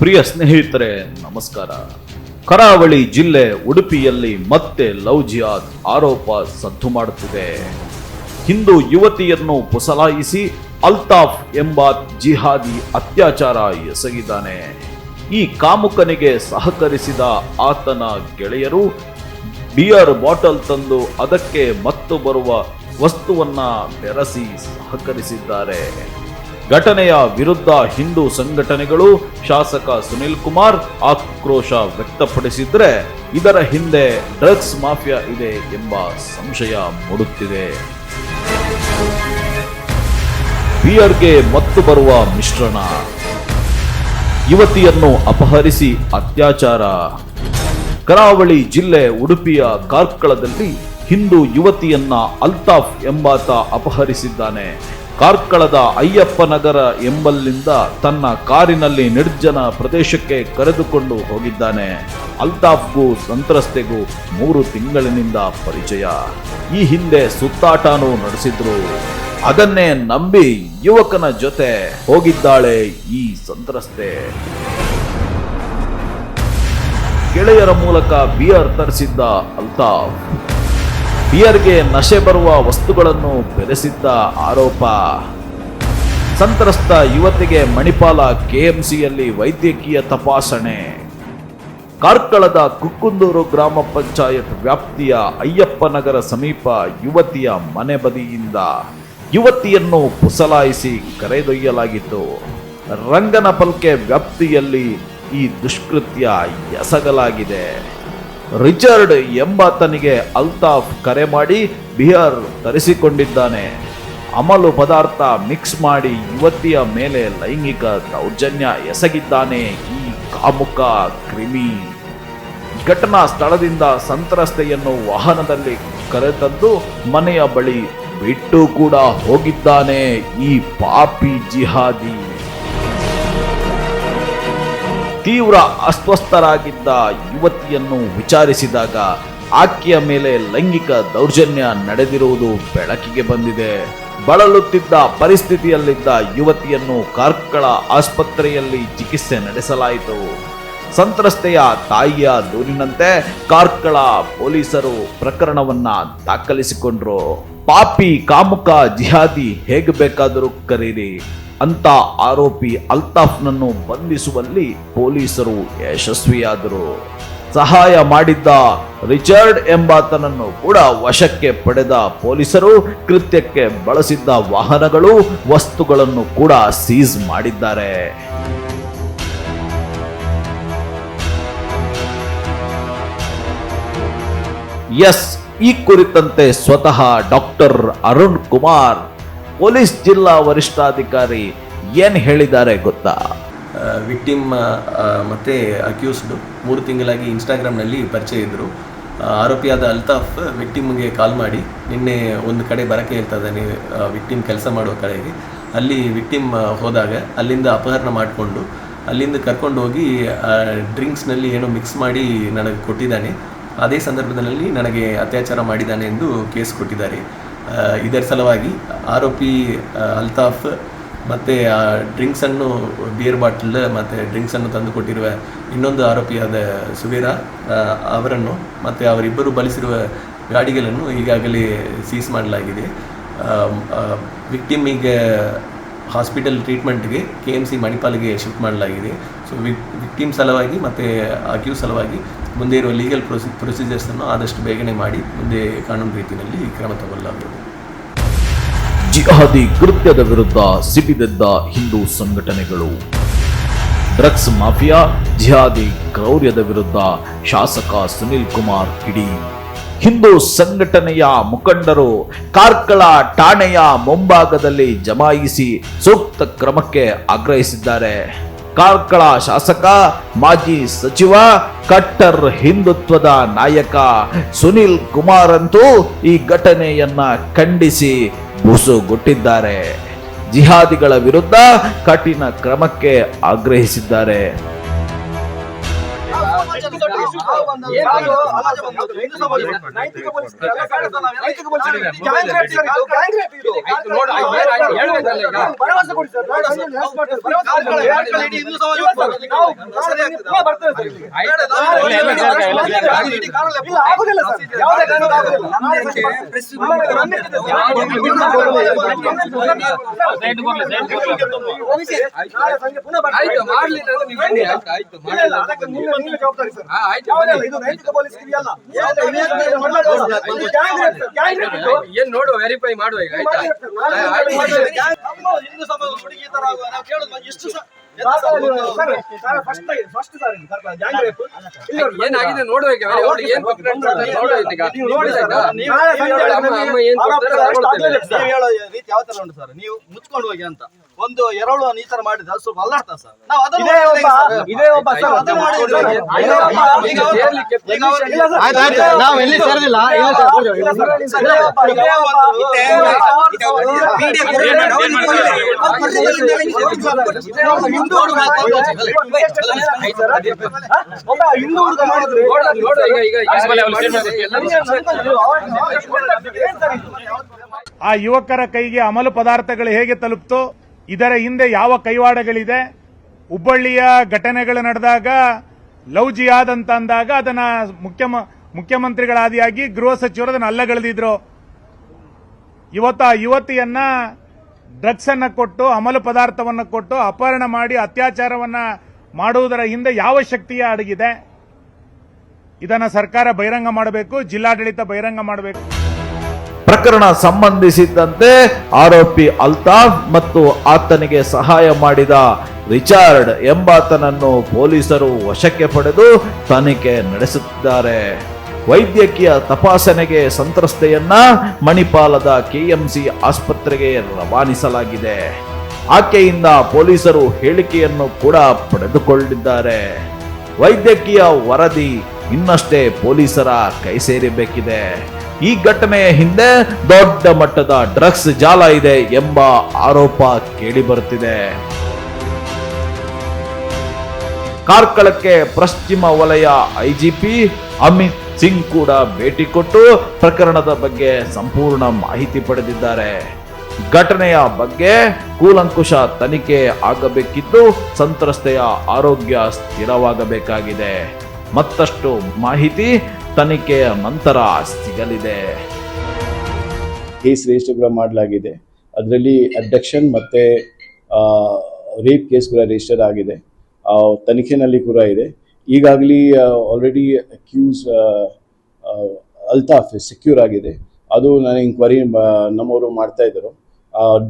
ಪ್ರಿಯ ಸ್ನೇಹಿತರೆ, ನಮಸ್ಕಾರ. ಕರಾವಳಿ ಜಿಲ್ಲೆ ಉಡುಪಿಯಲ್ಲಿ ಮತ್ತೆ ಲವ್ ಜಿಯಾದ್ ಆರೋಪ ಸದ್ದು ಮಾಡುತ್ತಿದೆ. ಹಿಂದೂ ಯುವತಿಯನ್ನು ಪುಸಲಾಯಿಸಿ ಅಲ್ತಾಫ್ ಎಂಬ ಜಿಹಾದಿ ಅತ್ಯಾಚಾರ ಎಸಗಿದ್ದಾನೆ. ಈ ಕಾಮುಕನಿಗೆ ಸಹಕರಿಸಿದ ಆತನ ಗೆಳೆಯರು ಬಿಯರ್ ಬಾಟಲ್ ತಂದು ಅದಕ್ಕೆ ಮತ್ತು ಬರುವ ವಸ್ತುವನ್ನ ಬೆರೆಸಿ ಸಹಕರಿಸಿದ್ದಾರೆ. ಘಟನೆಯ ವಿರುದ್ಧ ಹಿಂದೂ ಸಂಘಟನೆಗಳು ಶಾಸಕ ಸುನಿಲ್ ಕುಮಾರ್ ಆಕ್ರೋಶ ವ್ಯಕ್ತಪಡಿಸಿದ್ರೆ ಇದರ ಹಿಂದೆ ಡ್ರಗ್ಸ್ ಮಾಫಿಯಾ ಇದೆ ಎಂಬ ಸಂಶಯ ಮೂಡುತ್ತಿದೆ. ಬಿಯರ್ಗೆ ಮತ್ತು ಬರುವ ಮಿಶ್ರಣ. ಯುವತಿಯನ್ನು ಅಪಹರಿಸಿ ಅತ್ಯಾಚಾರ. ಕರಾವಳಿ ಜಿಲ್ಲೆ ಉಡುಪಿಯ ಕಾರ್ಕಳದಲ್ಲಿ ಹಿಂದೂ ಯುವತಿಯನ್ನ ಅಲ್ತಾಫ್ ಎಂಬಾತ ಅಪಹರಿಸಿದ್ದಾನೆ. ಕಾರ್ಕಳದ ಅಯ್ಯಪ್ಪ ನಗರ ಎಂಬಲ್ಲಿಂದ ತನ್ನ ಕಾರಿನಲ್ಲಿ ನಿರ್ಜನ ಪ್ರದೇಶಕ್ಕೆ ಕರೆದುಕೊಂಡು ಹೋಗಿದ್ದಾನೆ. ಅಲ್ತಾಫ್ಗೂ ಸಂತ್ರಸ್ತೆಗೂ ಮೂರು ತಿಂಗಳಿನಿಂದ ಪರಿಚಯ. ಈ ಹಿಂದೆ ಸುತ್ತಾಟನೂ ನಡೆಸಿದ್ರು. ಅದನ್ನೇ ನಂಬಿ ಯುವಕನ ಜೊತೆ ಹೋಗಿದ್ದಾಳೆ ಈ ಸಂತ್ರಸ್ತೆ. ಗೆಳೆಯರ ಮೂಲಕ ಬಿಯರ್ ತರಿಸಿದ್ದ ಅಲ್ತಾಫ್. ಬಿಯರ್ಗೆ ನಶೆ ಬರುವ ವಸ್ತುಗಳನ್ನು ಬೆರೆಸಿದ್ದ ಆರೋಪ. ಸಂತ್ರಸ್ತ ಯುವತಿಗೆ ಮಣಿಪಾಲ ಕೆಎಂಸಿಯಲ್ಲಿ ವೈದ್ಯಕೀಯ ತಪಾಸಣೆ. ಕಾರ್ಕಳದ ಕುಕ್ಕುಂದೂರು ಗ್ರಾಮ ಪಂಚಾಯತ್ ವ್ಯಾಪ್ತಿಯ ಅಯ್ಯಪ್ಪನಗರ ಸಮೀಪ ಯುವತಿಯ ಮನೆ ಬದಿಯಿಂದ ಯುವತಿಯನ್ನು ಪುಸಲಾಯಿಸಿ ಕರೆದೊಯ್ಯಲಾಗಿತ್ತು. ರಂಗನಪಲ್ಕೆ ವ್ಯಾಪ್ತಿಯಲ್ಲಿ ಈ ದುಷ್ಕೃತ್ಯ ಎಸಗಲಾಗಿದೆ. ರಿಚರ್ಡ್ ಎಂಬಾತನಿಗೆ ಅಲ್ತಾಫ್ ಕರೆ ಮಾಡಿ ಬಿಯರ್ ತರಿಸಿಕೊಂಡಿದ್ದಾನೆ. ಅಮಲು ಪದಾರ್ಥ ಮಿಕ್ಸ್ ಮಾಡಿ ಯುವತಿಯ ಮೇಲೆ ಲೈಂಗಿಕ ದೌರ್ಜನ್ಯ ಎಸಗಿದ್ದಾನೆ ಈ ಕಾಮುಕ ಕ್ರಿಮಿ. ಘಟನಾ ಸ್ಥಳದಿಂದ ಸಂತ್ರಸ್ತೆಯನ್ನು ವಾಹನದಲ್ಲಿ ಕರೆತಂದು ಮನೆಯ ಬಳಿ ಬಿಟ್ಟು ಕೂಡ ಹೋಗಿದ್ದಾನೆ ಈ ಪಾಪಿ ಜಿಹಾದಿ. ತೀವ್ರ ಅಸ್ವಸ್ಥರಾಗಿದ್ದ ಯುವತಿಯನ್ನು ವಿಚಾರಿಸಿದಾಗ ಆಕೆಯ ಮೇಲೆ ಲೈಂಗಿಕ ದೌರ್ಜನ್ಯ ನಡೆದಿರುವುದು ಬೆಳಕಿಗೆ ಬಂದಿದೆ. ಬಳಲುತ್ತಿದ್ದ ಪರಿಸ್ಥಿತಿಯಲ್ಲಿದ್ದ ಯುವತಿಯನ್ನು ಕಾರ್ಕಳ ಆಸ್ಪತ್ರೆಯಲ್ಲಿ ಚಿಕಿತ್ಸೆ ನಡೆಸಲಾಯಿತು. ಸಂತ್ರಸ್ತೆಯ ತಾಯಿಯ ದೂರಿನಂತೆ ಕಾರ್ಕಳ ಪೊಲೀಸರು ಪ್ರಕರಣವನ್ನ ದಾಖಲಿಸಿಕೊಂಡ್ರು. ಪಾಪಿ ಕಾಮುಕ ಜಿಹಾದಿ ಹೇಗೆ ಬೇಕಾದರೂ ಕರೀರಿ. ಅಂತ ಆರೋಪಿ ಅಲ್ತಾಫ್ನನ್ನು ಬಂಧಿಸುವಲ್ಲಿ ಪೊಲೀಸರು ಯಶಸ್ವಿಯಾದರು. ಸಹಾಯ ಮಾಡಿದ್ದ ರಿಚರ್ಡ್ ಎಂಬಾತನನ್ನು ಕೂಡ ವಶಕ್ಕೆ ಪಡೆದ ಪೊಲೀಸರು ಕೃತ್ಯಕ್ಕೆ ಬಳಸಿದ್ದ ವಾಹನಗಳು, ವಸ್ತುಗಳನ್ನು ಕೂಡ ಸೀಸ್ ಮಾಡಿದ್ದಾರೆ. ಎಸ್, ಈ ಕುರಿತಂತೆ ಸ್ವತಃ ಡಾಕ್ಟರ್ ಅರುಣ್ ಕುಮಾರ್ ಪೊಲೀಸ್ ಜಿಲ್ಲಾ ವರಿಷ್ಠಾಧಿಕಾರಿ ಏನು ಹೇಳಿದ್ದಾರೆ ಗೊತ್ತಾ? ವಿಕ್ಟಿಮ್ ಮತ್ತು ಅಕ್ಯೂಸ್ಡ್ ಮೂರು ತಿಂಗಳಾಗಿ ಇನ್ಸ್ಟಾಗ್ರಾಮ್ನಲ್ಲಿ ಪರಿಚಯ ಇದ್ದರು ಆರೋಪಿಯಾದ ಅಲ್ತಾಫ್ ವಿಕ್ಟಿಮ್ಗೆ ಕಾಲ್ ಮಾಡಿ, ನಿನ್ನೆ ಒಂದು ಕಡೆ ಬರಕ್ಕೆ ಹೇಳ್ತಾ ಇದ್ದಾನೆ ವಿಕ್ಟಿಮ್ ಕೆಲಸ ಮಾಡುವ ಕಡೆಗೆ. ಅಲ್ಲಿ ವಿಕ್ಟಿಮ್ ಹೋದಾಗ ಅಲ್ಲಿಂದ ಅಪಹರಣ ಮಾಡಿಕೊಂಡು, ಅಲ್ಲಿಂದ ಕರ್ಕೊಂಡು ಹೋಗಿ ಡ್ರಿಂಕ್ಸ್ನಲ್ಲಿ ಏನೋ ಮಿಕ್ಸ್ ಮಾಡಿ ನನಗೆ ಕೊಟ್ಟಿದ್ದಾನೆ. ಅದೇ ಸಂದರ್ಭದಲ್ಲಿ ನನಗೆ ಅತ್ಯಾಚಾರ ಮಾಡಿದ್ದಾನೆ ಎಂದು ಕೇಸ್ ಕೊಟ್ಟಿದ್ದಾರೆ. ಇದರ ಸಲುವಾಗಿ ಆರೋಪಿ ಅಲ್ತಾಫ್ ಮತ್ತು ಆ ಡ್ರಿಂಕ್ಸನ್ನು ಬಿಯರ್ ಬಾಟಲ್ ಮತ್ತು ಡ್ರಿಂಕ್ಸನ್ನು ತಂದುಕೊಟ್ಟಿರುವ ಇನ್ನೊಂದು ಆರೋಪಿಯಾದ ಸುವೀರ ಅವರನ್ನು ಮತ್ತು ಅವರಿಬ್ಬರು ಬಳಸಿರುವ ಗಾಡಿಗಳನ್ನು ಈಗಾಗಲೇ ಸೀಸ್ ಮಾಡಲಾಗಿದೆ. ವಿಕ್ಟಿಮ್ ಈಗ ಹಾಸ್ಪಿಟಲ್ ಟ್ರೀಟ್ಮೆಂಟ್ಗೆ ಕೆ ಎಂ ಸಿ ಮಣಿಪಾಲ್ಗೆ ಶಿಫ್ಟ್ ಮಾಡಲಾಗಿದೆ. ಸೊ ವಿಕ್ ವಿಕ್ಟಿಮ್ ಸಲುವಾಗಿ ಮತ್ತು ಅಕ್ಯೂ ಸಲುವಾಗಿ ಮುಂದೆ ಇರುವ ಲೀಗಲ್ ಪ್ರೊಸಿ ಪ್ರೊಸೀಜರ್ಸನ್ನು ಆದಷ್ಟು ಬೇಗನೆ ಮಾಡಿ ಮುಂದೆ ಕಾನೂನು ರೀತಿಯಲ್ಲಿ ಕ್ರಮ ತಗೊಳ್ಳಲಾಗುವುದು ಜಿಹಾದಿ ಕೃತ್ಯದ ವಿರುದ್ಧ ಸಿಡಿದೆದ್ದ ಹಿಂದೂ ಸಂಘಟನೆಗಳು. ಡ್ರಗ್ಸ್ ಮಾಫಿಯಾ, ಜಿಹಾದಿ ಕ್ರೌರ್ಯದ ವಿರುದ್ಧ ಶಾಸಕ ಸುನಿಲ್ ಕುಮಾರ್ ಕಿಡಿ. ಹಿಂದೂ ಸಂಘಟನೆಯ ಮುಖಂಡರು ಕಾರ್ಕಳ ಠಾಣೆಯ ಮುಂಭಾಗದಲ್ಲಿ ಜಮಾಯಿಸಿ ಸೂಕ್ತ ಕ್ರಮಕ್ಕೆ ಆಗ್ರಹಿಸಿದ್ದಾರೆ. ಕಾರ್ಕಳ ಶಾಸಕ, ಮಾಜಿ ಸಚಿವ, ಕಟ್ಟರ್ ಹಿಂದುತ್ವದ ನಾಯಕ ಸುನಿಲ್ ಕುಮಾರ್ ಅಂತೂ ಈ ಘಟನೆಯನ್ನ ಖಂಡಿಸಿ ಬುಸುಗುಟ್ಟಿದ್ದಾರೆ ಜಿಹಾದಿಗಳ ವಿರುದ್ಧ ಕಠಿಣ ಕ್ರಮಕ್ಕೆ ಆಗ್ರಹಿಸಿದ್ದಾರೆ. ಆಯ್ತು ಮಾಡ್ಲಿಲ್ಲ ಅಂದ್ರೆ ನೀವು ಬನ್ನಿ ಆಯ್ತು ಆಯ್ತು ಮಾಡಿಲ್ಲ ಅಂದ್ರೆ ಬನ್ನಿ. ಹಾ, ಆಯ್ತು ಬನ್ನಿ. ಏನ್ ನೋಡು ವೆರಿಫೈ ಮಾಡುವ ಈಗ ಆಯ್ತಾ. ಏನಾಗಿದೆ ನೋಡ್ಬೇಕು ನೋಡುವ ಈಗ? ಅಮ್ಮ ಏನ್ ಯಾವ ತರ ಉಂಟು ಸರ್ ನೀವು ಮುಚ್ಕೊಂಡು ಹೋಗಿ ಅಂತ ಒಂದು ಎರಳು ಈ ತರ ಮಾಡಿದ ಸ್ವಲ್ಪ ಸರ್ ನಾವು ಒಬ್ಬ ನಾವು ಸರ್ ಎಲ್ಲಿ ಸೇರಿದಿಲ್ಲ ಹಿಂದೂ ಹುಡುಗ ಮಾಡಿದ್ರೆ ಆ ಯುವಕರ ಕೈಗೆ ಅಮಲು ಪದಾರ್ಥಗಳು ಹೇಗೆ ತಲುಪ್ತೋ ಇದರ ಹಿಂದೆ ಯಾವ ಕೈವಾಡಗಳಿದೆ? ಹುಬ್ಬಳ್ಳಿಯ ಘಟನೆಗಳು ನಡೆದಾಗ, ಲವ್ ಜಿಯಾದ್ ಅಂತ ಅಂದಾಗ ಅದನ್ನ ಮುಖ್ಯಮ, ಮುಖ್ಯಮಂತ್ರಿಗಳಾದಿಯಾಗಿ ಗೃಹ ಸಚಿವರು ಅದನ್ನ ಅಲ್ಲಗಳೆದಿದ್ರು. ಇವತ್ತು ಆ ಯುವತಿಯನ್ನ ಡ್ರಗ್ಸ್ ಅನ್ನ ಕೊಟ್ಟು, ಅಮಲು ಪದಾರ್ಥವನ್ನ ಕೊಟ್ಟು, ಅಪಹರಣ ಮಾಡಿ, ಅತ್ಯಾಚಾರವನ್ನ ಮಾಡುವುದರ ಹಿಂದೆ ಯಾವ ಶಕ್ತಿಯ ಅಡಗಿದೆ ಇದನ್ನ ಸರ್ಕಾರ ಬಹಿರಂಗ ಮಾಡಬೇಕು, ಜಿಲ್ಲಾಡಳಿತ ಬಹಿರಂಗ ಮಾಡಬೇಕು. ಪ್ರಕರಣ ಸಂಬಂಧಿಸಿದಂತೆ ಆರೋಪಿ ಅಲ್ತಾಫ್ ಮತ್ತು ಆತನಿಗೆ ಸಹಾಯ ಮಾಡಿದ ರಿಚಾರ್ಡ್ ಎಂಬಾತನನ್ನು ಪೊಲೀಸರು ವಶಕ್ಕೆ ಪಡೆದು ತನಿಖೆ ನಡೆಸುತ್ತಿದ್ದಾರೆ. ವೈದ್ಯಕೀಯ ತಪಾಸಣೆಗೆ ಸಂತ್ರಸ್ತೆಯನ್ನ ಮಣಿಪಾಲದ ಕೆಎಂಸಿ ಆಸ್ಪತ್ರೆಗೆ ರವಾನಿಸಲಾಗಿದೆ. ಆಕೆಯಿಂದ ಪೊಲೀಸರು ಹೇಳಿಕೆಯನ್ನು ಕೂಡ ಪಡೆದುಕೊಂಡಿದ್ದಾರೆ. ವೈದ್ಯಕೀಯ ವರದಿ ಇನ್ನಷ್ಟೇ ಪೊಲೀಸರ ಕೈ ಸೇರಬೇಕಿದೆ. ಈ ಘಟನೆಯ ಹಿಂದೆ ದೊಡ್ಡ ಮಟ್ಟದ ಡ್ರಗ್ಸ್ ಜಾಲ ಇದೆ ಎಂಬ ಆರೋಪ ಕೇಳಿಬರುತ್ತಿದೆ. ಕಾರ್ಕಳಕ್ಕೆ ಪಶ್ಚಿಮ ವಲಯ ಐಜಿಪಿ ಅಮಿತ್ ಸಿಂಗ್ ಕೂಡ ಭೇಟಿ ಕೊಟ್ಟು ಪ್ರಕರಣದ ಬಗ್ಗೆ ಸಂಪೂರ್ಣ ಮಾಹಿತಿ ಪಡೆದಿದ್ದಾರೆ. ಘಟನೆಯ ಬಗ್ಗೆ ಕೂಲಂಕುಷ ತನಿಖೆ ಆಗಬೇಕಿದ್ದು ಸಂತ್ರಸ್ತೆಯ ಆರೋಗ್ಯ ಸ್ಥಿರವಾಗಬೇಕಾಗಿದೆ. ಮತ್ತಷ್ಟು ಮಾಹಿತಿ ತನಿಖೆಯ ನಂತರ ಸಿಗಲಿದೆ. ಕೇಸ್ ರಿಜಿಸ್ಟರ್ ಕೂಡ ಮಾಡಲಾಗಿದೆ. ಅದರಲ್ಲಿ ಅಬ್ಡಕ್ಷನ್ ಮತ್ತು ರೇಪ್ ಕೇಸ್ ಕೂಡ ರಿಜಿಸ್ಟರ್ ಆಗಿದೆ. ತನಿಖೆನಲ್ಲಿ ಕೂಡ ಇದೆ. ಈಗಾಗಲಿ ಆಲ್ರೆಡಿ ಅಕ್ಯೂಸ್ ಅಲ್ತಾಫ್ ಸೆಕ್ಯೂರ್ ಆಗಿದೆ. ಅದು ನಾನು ಇಂಕ್ವೈರಿ ನಮ್ಮವರು ಮಾಡ್ತಾ ಇದ್ದರು.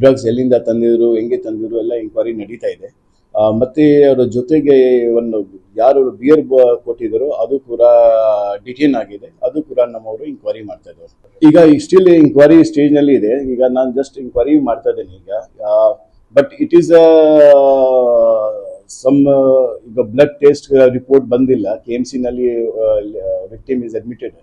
ಡ್ರಗ್ಸ್ ಎಲ್ಲಿಂದ ತಂದಿದ್ರು, ಹೆಂಗೆ ತಂದಿದ್ರು ಎಲ್ಲ ಇಂಕ್ವೈರಿ ನಡೀತಾ ಇದೆ. ಮತ್ತೆ ಅವರ ಜೊತೆಗೆ ಒಂದು ಯಾರು ಬಿಯರ್ ಕೊಟ್ಟಿದ್ರು ಅದು ಕೂಡ ಡಿಟೇನ್ ಆಗಿದೆ. ಅದು ಕೂಡ ನಮ್ಮವರು ಇನ್ಕ್ವೈರಿ ಮಾಡ್ತಾ ಇದ್ದಾರೆ. ಈಗ ಸ್ಟಿಲ್ ಇನ್ಕ್ವೈರಿ ಸ್ಟೇಜ್ನಲ್ಲಿ ಇದೆ. ಈಗ ನಾನು ಜಸ್ಟ್ ಇನ್ಕ್ವೈರಿ ಮಾಡ್ತಾ ಇದ್ದೇನೆ ಈಗ. ಬಟ್ ಇಟ್ ಈಸ್ ಸಮ್ ಈಗ ಬ್ಲಡ್ ಟೆಸ್ಟ್ ರಿಪೋರ್ಟ್ ಬಂದಿಲ್ಲ. ಕೆ ಎಂ ನಲ್ಲಿ ವಿಕ್ಟಿಮ್ ಇಸ್ ಅಡ್ಮಿಟೆಡ್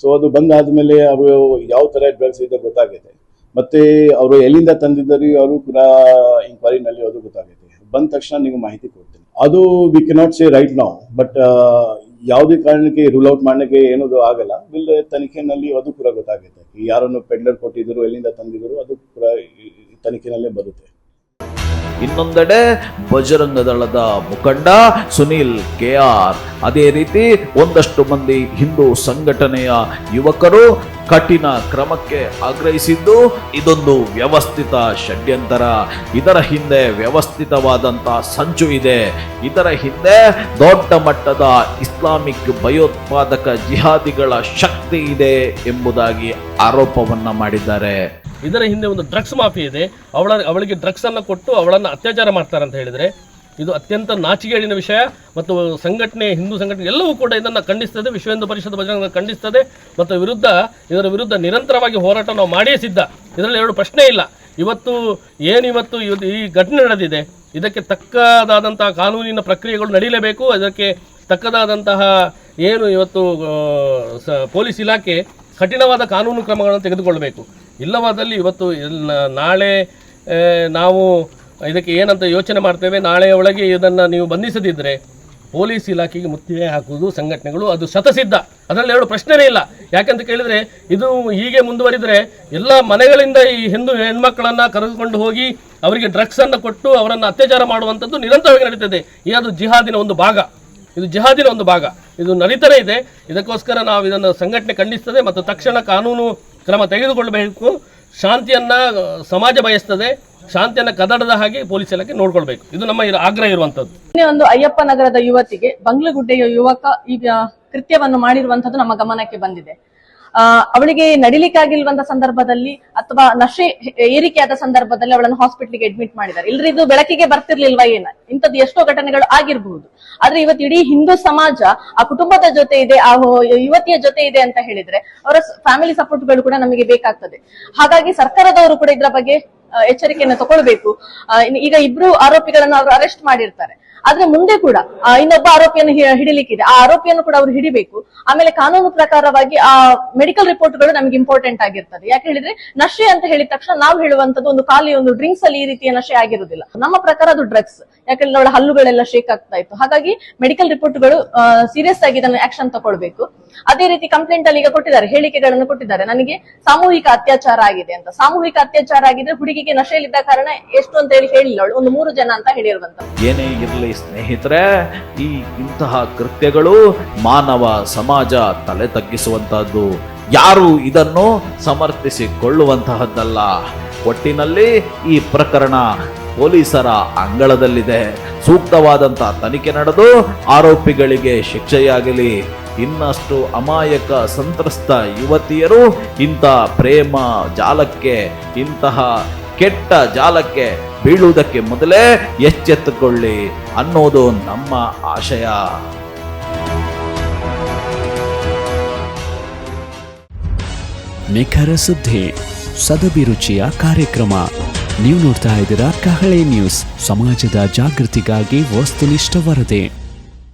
ಸೊ ಅದು ಬಂದಾದ್ಮೇಲೆ ಅವರು ಯಾವ ತರ ಡ್ರಗ್ಸ್ ಇದೆ ಗೊತ್ತಾಗುತ್ತೆ ಮತ್ತೆ ಅವರು ಎಲ್ಲಿಂದ ತಂದಿದ್ದಾರೆ ಅವರು ಕೂಡ ಇನ್ಕ್ವೈರಿನಲ್ಲಿ ಅದು ಗೊತ್ತಾಗುತ್ತೆ ಬಂದ ತಕ್ಷಣ ನಿಮಗೆ ಮಾಹಿತಿ ಕೊಡ್ತೀನಿ. ಅದು ವಿ ಕೆನಾಟ್ ಸೇ ರೈಟ್ ನಾವು ಬಟ್ ಯಾವುದೇ ಕಾರಣಕ್ಕೆ ರೂಲ್ ಔಟ್ ಮಾಡಲಿಕ್ಕೆ ಏನೂ ಆಗಲ್ಲ. ಬಿಲ್ ತನಿಖೆನಲ್ಲಿ ಅದು ಕೂಡ ಗೊತ್ತಾಗುತ್ತೆ. ಯಾರನ್ನು ಪೆಡ್ಲರ್ ಕೊಟ್ಟಿದ್ರು ಎಲ್ಲಿಂದ ತಂದಿದ್ರು ಅದು ಕೂಡ ತನಿಖೆನಲ್ಲೇ ಬರುತ್ತೆ. ಇನ್ನೊಂದೆಡೆ ಬಜರಂಗ ದಳದ ಮುಖಂಡ ಸುನೀಲ್ ಕೆಆರ್ ಅದೇ ರೀತಿ ಒಂದಷ್ಟು ಮಂದಿ ಹಿಂದೂ ಸಂಘಟನೆಯ ಯುವಕರು ಕಠಿಣ ಕ್ರಮಕ್ಕೆ ಆಗ್ರಹಿಸಿದ್ದು, ಇದೊಂದು ವ್ಯವಸ್ಥಿತ ಷಡ್ಯಂತರ. ಇದರ ಹಿಂದೆ ವ್ಯವಸ್ಥಿತವಾದಂತ ಸಂಚು ಇದೆ. ಇದರ ಹಿಂದೆ ದೊಡ್ಡ ಮಟ್ಟದ ಇಸ್ಲಾಮಿಕ್ ಭಯೋತ್ಪಾದಕ ಜಿಹಾದಿಗಳ ಶಕ್ತಿ ಇದೆ ಎಂಬುದಾಗಿ ಆರೋಪವನ್ನು ಮಾಡಿದ್ದಾರೆ. ಇದರ ಹಿಂದೆ ಒಂದು ಡ್ರಗ್ಸ್ ಮಾಫಿ ಇದೆ. ಅವಳ ಅವಳಿಗೆ ಡ್ರಗ್ಸ್ ಅನ್ನು ಕೊಟ್ಟು ಅವಳನ್ನು ಅತ್ಯಾಚಾರ ಮಾಡ್ತಾರೆ ಅಂತ ಹೇಳಿದರೆ ಇದು ಅತ್ಯಂತ ನಾಚಿಗೇಡಿನ ವಿಷಯ ಮತ್ತು ಸಂಘಟನೆ, ಹಿಂದೂ ಸಂಘಟನೆ ಎಲ್ಲವೂ ಕೂಡ ಇದನ್ನು ಖಂಡಿಸ್ತದೆ. ವಿಶ್ವ ಹಿಂದೂ ಪರಿಷತ್ ಬಜರಂಗ ಖಂಡಿಸ್ತದೆ. ಮತ್ತು ವಿರುದ್ಧ, ಇದರ ವಿರುದ್ಧ ನಿರಂತರವಾಗಿ ಹೋರಾಟ ನಾವು ಮಾಡೇ ಸಿದ್ಧ. ಇದರಲ್ಲಿ ಎರಡು ಪ್ರಶ್ನೆ ಇಲ್ಲ. ಇವತ್ತು ಏನು ಇವತ್ತು ಇವತ್ತು ಈ ಘಟನೆ ನಡೆದಿದೆ? ಇದಕ್ಕೆ ತಕ್ಕದಾದಂತಹ ಕಾನೂನಿನ ಪ್ರಕ್ರಿಯೆಗಳು ನಡೀಲೇಬೇಕು. ಅದಕ್ಕೆ ತಕ್ಕದಾದಂತಹ ಏನು ಇವತ್ತು ಸ, ಪೊಲೀಸ್ ಇಲಾಖೆ ಕಠಿಣವಾದ ಕಾನೂನು ಕ್ರಮಗಳನ್ನು ತೆಗೆದುಕೊಳ್ಳಬೇಕು. ಇಲ್ಲವಾದಲ್ಲಿ ಇವತ್ತು ನಾಳೆ ನಾವು ಇದಕ್ಕೆ ಏನಂತ ಯೋಚನೆ ಮಾಡ್ತೇವೆ ನಾಳೆಯ ಒಳಗೆ ಇದನ್ನು ನೀವು ಬಂಧಿಸದಿದ್ದರೆ ಪೊಲೀಸ್ ಇಲಾಖೆಗೆ ಮುತ್ತಿಗೆ ಹಾಕುವುದು ಸಂಘಟನೆಗಳು, ಅದು ಶತಸಿದ್ಧ ಅದರಲ್ಲಿ ಎರಡು ಪ್ರಶ್ನೆನೇ ಇಲ್ಲ. ಯಾಕಂತ ಕೇಳಿದರೆ, ಇದು ಹೀಗೆ ಮುಂದುವರಿದರೆ ಎಲ್ಲ ಮನೆಗಳಿಂದ ಈ ಹಿಂದೂ ಹೆಣ್ಮಕ್ಕಳನ್ನು ಕರೆದುಕೊಂಡು ಹೋಗಿ ಅವರಿಗೆ ಡ್ರಗ್ಸನ್ನು ಕೊಟ್ಟು ಅವರನ್ನು ಅತ್ಯಾಚಾರ ಮಾಡುವಂಥದ್ದು ನಿರಂತರವಾಗಿ ನಡೀತದೆ. ಈ ಅದು ಜಿಹಾದಿನ ಒಂದು ಭಾಗ. ಇದು ಜಿಹಾದಿನ ಒಂದು ಭಾಗ. ಇದು ನಡೀತಾನೆ ಇದೆ. ಇದಕ್ಕೋಸ್ಕರ ನಾವು ಇದನ್ನು ಸಂಘಟನೆ ಖಂಡಿಸ್ತದೆ ಮತ್ತು ತಕ್ಷಣ ಕಾನೂನು ಕ್ರಮ ತೆಗೆದುಕೊಳ್ಳಬೇಕು. ಶಾಂತಿಯನ್ನ ಸಮಾಜ ಬಯಸ್ತದೆ. ಶಾಂತಿಯನ್ನ ಕದಡದ ಹಾಗೆ ಪೊಲೀಸ್ ಇಲಾಖೆ ನೋಡ್ಕೊಳ್ಬೇಕು. ಇದು ನಮ್ಮ ಆಗ್ರಹ ಇರುವಂತದ್ದು. ಇನ್ನೇ ಒಂದು ಅಯ್ಯಪ್ಪ ನಗರದ ಯುವತಿಗೆ ಬಂಗ್ಲಗುಡ್ಡೆಯ ಯುವಕ ಈಗ ಕೃತ್ಯವನ್ನು ಮಾಡಿರುವಂತದ್ದು ನಮ್ಮ ಗಮನಕ್ಕೆ ಬಂದಿದೆ. ಅವಳಿಗೆ ನಡಿಲಿಕ್ಕಾಗಿಲ್ವಂತ ಸಂದರ್ಭದಲ್ಲಿ ಅಥವಾ ನಶೆ ಏರಿಕೆಯಾದ ಸಂದರ್ಭದಲ್ಲಿ ಅವಳನ್ನು ಹಾಸ್ಪಿಟ್ಲಿಗೆ ಅಡ್ಮಿಟ್ ಮಾಡಿದ್ದಾರೆ. ಇಲ್ರಿ ಇದು ಬೆಳಕಿಗೆ ಬರ್ತಿರ್ಲಿಲ್ವಾ ಏನ? ಇಂಥದ್ದು ಎಷ್ಟೋ ಘಟನೆಗಳು ಆಗಿರಬಹುದು. ಆದ್ರೆ ಇವತ್ತು ಇಡೀ ಹಿಂದೂ ಸಮಾಜ ಆ ಕುಟುಂಬದ ಜೊತೆ ಇದೆ, ಆ ಯುವತಿಯ ಜೊತೆ ಇದೆ ಅಂತ ಹೇಳಿದ್ರೆ ಅವರ ಫ್ಯಾಮಿಲಿ ಸಪೋರ್ಟ್ಗಳು ಕೂಡ ನಮಗೆ ಬೇಕಾಗ್ತದೆ. ಹಾಗಾಗಿ ಸರ್ಕಾರದವರು ಕೂಡ ಇದರ ಬಗ್ಗೆ ಎಚ್ಚರಿಕೆಯನ್ನು ತಗೊಳ್ಬೇಕು. ಈಗ ಇಬ್ರು ಆರೋಪಿಗಳನ್ನು ಅವರು ಅರೆಸ್ಟ್ ಮಾಡಿರ್ತಾರೆ. ಆದ್ರೆ ಮುಂದೆ ಕೂಡ ಇನ್ನೊಬ್ಬ ಆರೋಪಿಯನ್ನು ಹಿಡಿಲಿಕ್ಕಿದೆ. ಆ ಆರೋಪಿಯನ್ನು ಕೂಡ ಅವರು ಹಿಡಿಬೇಕು. ಆಮೇಲೆ ಕಾನೂನು ಪ್ರಕಾರವಾಗಿ ಆ ಮೆಡಿಕಲ್ ರಿಪೋರ್ಟ್ಗಳು ನಮಗೆ ಇಂಪಾರ್ಟೆಂಟ್ ಆಗಿರ್ತದೆ. ಯಾಕೆ ಹೇಳಿದ್ರೆ, ನಶೆ ಅಂತ ಹೇಳಿದ ತಕ್ಷಣ ನಾವು ಹೇಳುವಂತದ್ದು ಒಂದು ಖಾಲಿ ಒಂದು ಡ್ರಿಂಕ್ಸ್ ಅಲ್ಲಿ ಈ ರೀತಿಯ ನಶೆ ಆಗಿರುವುದಿಲ್ಲ. ನಮ್ಮ ಪ್ರಕಾರ ಅದು ಡ್ರಗ್ಸ್ ಯಾಕಂದ್ರೆ ಅವಳ ಹಲ್ಲುಗಳೆಲ್ಲ ಶೇಕ್ ಆಗ್ತಾ ಇತ್ತು. ಹಾಗಾಗಿ ಮೆಡಿಕಲ್ ರಿಪೋರ್ಟ್ಗಳು ಸೀರಿಯಸ್ ಆಗಿ ಇದನ್ನು ಆಕ್ಷನ್ ತಗೊಳ್ಬೇಕು ಅದೇ ರೀತಿ ಕಂಪ್ಲೇಂಟ್ ಅಲ್ಲಿ ಈಗ ಕೊಟ್ಟಿದ್ದಾರೆ, ಹೇಳಿಕೆಗಳನ್ನು ಕೊಟ್ಟಿದ್ದಾರೆ. ನನಗೆ ಸಾಮೂಹಿಕ ಅತ್ಯಾಚಾರ ಆಗಿದೆ ಅಂತ. ಸಾಮೂಹಿಕ ಅತ್ಯಾಚಾರ ಆಗಿದ್ರೆ ಹುಡುಗಿಗೆ ನಶೆಯಲ್ಲಿದ್ದ ಕಾರಣ ಎಷ್ಟು ಅಂತ ಹೇಳಿ ಹೇಳಿಲ್ಲ ಅವಳು. ಒಂದು ಮೂರು ಜನ ಅಂತ ಹೇಳಿರುವಂತ ಏನೇ ಇರಲಿ ಸ್ನೇಹಿತರೆ, ಈ ಇಂತಹ ಕೃತ್ಯಗಳು ಮಾನವ ಸಮಾಜ ತಲೆ ತಗ್ಗಿಸುವಂತಹದ್ದು. ಯಾರು ಇದನ್ನು ಸಮರ್ಥಿಸಿಕೊಳ್ಳುವಂತಹದ್ದಲ್ಲ. ಒಟ್ಟಿನಲ್ಲಿ ಈ ಪ್ರಕರಣ ಪೊಲೀಸರ ಅಂಗಳದಲ್ಲಿದೆ. ಸೂಕ್ತವಾದಂಥ ತನಿಖೆ ನಡೆದು ಆರೋಪಿಗಳಿಗೆ ಶಿಕ್ಷೆಯಾಗಲಿ. ಇನ್ನಷ್ಟು ಅಮಾಯಕ ಸಂತ್ರಸ್ತ ಯುವತಿಯರು ಇಂಥ ಪ್ರೇಮ ಜಾಲಕ್ಕೆ, ಇಂತಹ ಕೆಟ್ಟ ಜಾಲಕ್ಕೆ ಬೀಳುವುದಕ್ಕೆ ಮೊದಲೇ ಎಚ್ಚೆತ್ತುಕೊಳ್ಳಿ ಅನ್ನೋದು ನಮ್ಮ ಆಶಯ. ನಿಖರ ಸುದ್ದಿ ಸದಭಿರುಚಿಯ ಕಾರ್ಯಕ್ರಮ. ನೀವು ನೋಡ್ತಾ ಇದ್ದೀರಾ ಕಹಳೆ ನ್ಯೂಸ್. ಸಮಾಜದ ಜಾಗೃತಿಗಾಗಿ ವಸ್ತುನಿಷ್ಠ ವರದಿ.